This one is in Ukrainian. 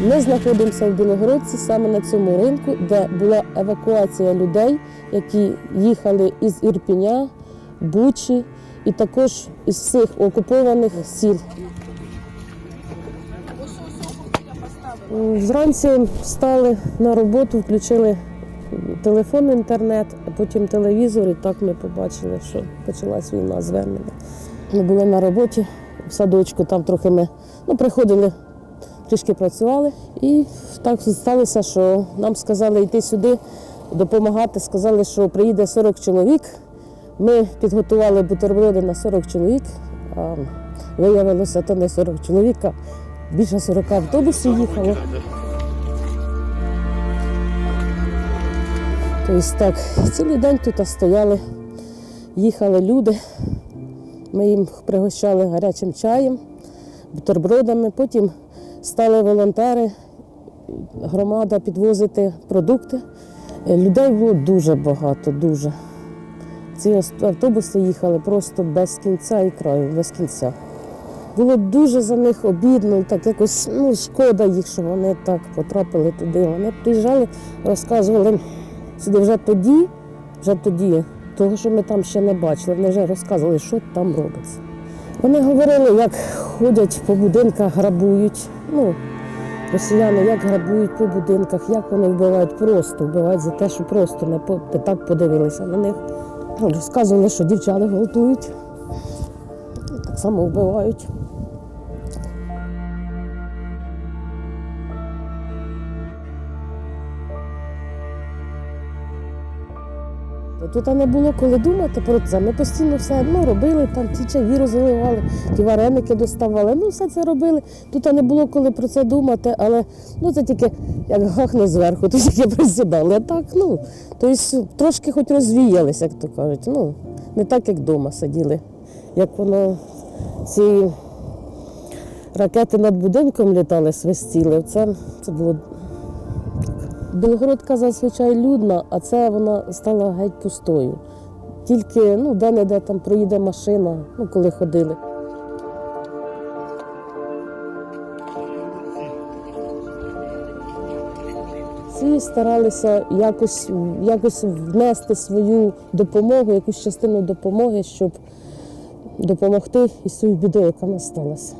Ми знаходимося в Білогородці саме на цьому ринку, де була евакуація людей, які їхали із Ірпіня, Бучі і також із всіх окупованих сіл. Зранці встали на роботу, включили телефон, інтернет, а потім телевізор, і так ми побачили, що почалась війна звернення. Ми були на роботі в садочку, там трохи ми ну, приходили, трішки працювали. І так сталося, що нам сказали йти сюди, допомагати. Сказали, що приїде 40 чоловік. Ми підготували бутерброди на 40 чоловік. А виявилося, то не 40 чоловік, а більше 40 автобусів їхало. Тобто так, цілий день тут стояли, їхали люди. Ми їм пригощали гарячим чаєм, бутербродами. Потім стали волонтери, громада підвозити продукти. Е, Людей було дуже багато, дуже. Ці автобуси їхали просто без кінця і краю, без кінця. Було дуже за них обідно, так якось ну, шкода їх, що вони так потрапили туди. Вони приїжджали, розказували сюди вже тоді, вже тоді, того, що ми там ще не бачили, вони вже розказували, що там робиться. Вони говорили, як ходять по будинках, грабують. Ну, росіяни як грабують по будинках, як вони вбивають, просто вбивають за те, що просто не, по, так подивилися на них. Ну, Розказували, що дівчата гвалтують, так само вбивають. Тут не було коли думати про це. Ми постійно все одно робили, там ті чаї розливали, ті вареники доставали. Ну, все це робили. Тут не було коли про це думати, але ну, це тільки як гахне зверху, то тільки присідали. А так, ну, тобто трошки хоч розвіялися, як то кажуть. Ну, не так, як вдома сиділи. Як воно ці ракети над будинком літали, свистіли. Це, це було Білогородка зазвичай людна, а це вона стала геть пустою. Тільки ну, де-не-де там проїде машина, ну, коли ходили. Всі старалися якось, якось внести свою допомогу, якусь частину допомоги, щоб допомогти із цією бідою, яка насталася.